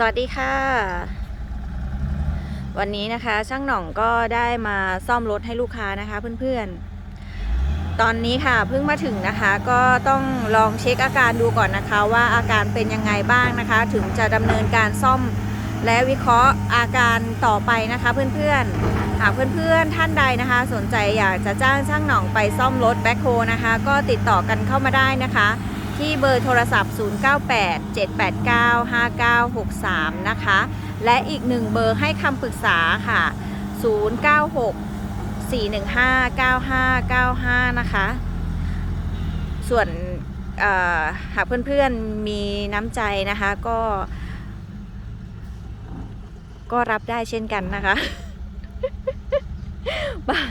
สวัสดีค่ะ วันนี้นะคะช่างหน่องก็ได้มาซ่อมรถให้ลูกค้านะคะเพื่อนๆ ตอนนี้ค่ะเพิ่งมาถึงนะคะก็ต้องลองเช็คอาการดูก่อนนะคะ ว่าอาการเป็นยังไงบ้างนะคะ ถึงจะดำเนินการซ่อมและวิเคราะห์อาการต่อไปนะคะเพื่อนๆ หากเพื่อนๆท่านใดนะคะ สนใจอยากจะจ้างช่างหน่องไปซ่อมรถแบ็คโฮนะคะ ก็ติดต่อกันเข้ามาได้นะคะ ที่เบอร์โทรศัพท์ 0987895963 นะคะ และอีกหนึ่งเบอร์ให้คำปรึกษาค่ะ 096-415-9595 นะคะ ส่วนหากเพื่อนๆมีน้ำใจนะคะก็ ก็รับได้เช่นกันนะคะ บาง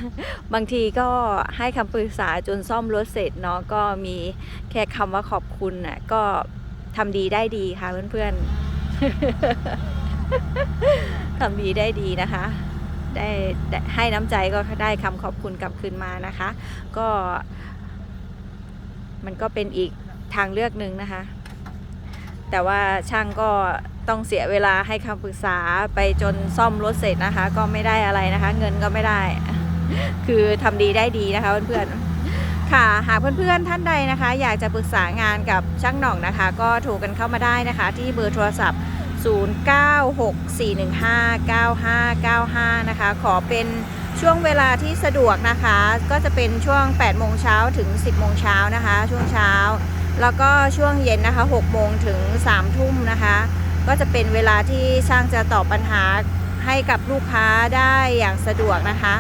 บางทีก็ให้คำปรึกษาจนซ่อมรถเสร็จเนาะก็มีแค่คำว่าขอบคุณน่ะก็ทำดีได้ดีค่ะเพื่อนๆทำดีได้ดีนะคะไดได้ให้น้ำใจก็ได้คำขอบคุณกลับคืนมานะคะ ก็ มันก็เป็นอีกทางเลือกหนึ่งนะคะ แต่ว่าช่างก็ต้องเสียเวลาให้คำปรึกษาไปจนซ่อมรถเสร็จนะคะ ก็ไม่ได้อะไรนะคะ เงินก็ไม่ได้ คือทำดีได้ดีนะคะเพื่อนๆค่ะ หากเพื่อนๆท่านใดนะคะ อยากจะปรึกษางานกับช่างหน่องนะคะ ก็โทรกันเข้ามาได้นะคะ ที่เบอร์โทรศัพท์ 0964159595 นะคะ ขอเป็นช่วงเวลาที่สะดวกนะคะ ก็จะเป็นช่วง 8 โมงเช้าถึง 10 โมงเช้านะคะ ช่วงเช้า แล้วก็ช่วงเย็นนะคะ 6 โมงถึง 3 ทุ่มนะคะ ก็จะเป็นเวลาที่ช่างจะตอบปัญหาให้กับลูกค้าได้อย่างสะดวกนะคะ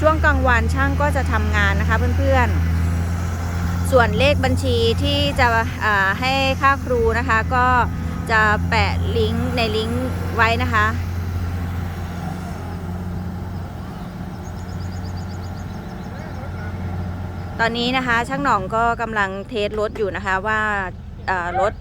ช่วงกลางวันช่างก็จะทำงานนะคะเพื่อนๆ ส่วนเลขบัญชีที่จะให้ค่าครูนะคะก็จะแปะลิงก์ในลิงก์ไว้นะคะตอนนี้นะคะช่างหน่องก็กำลังเทสรถอยู่นะคะว่ารถ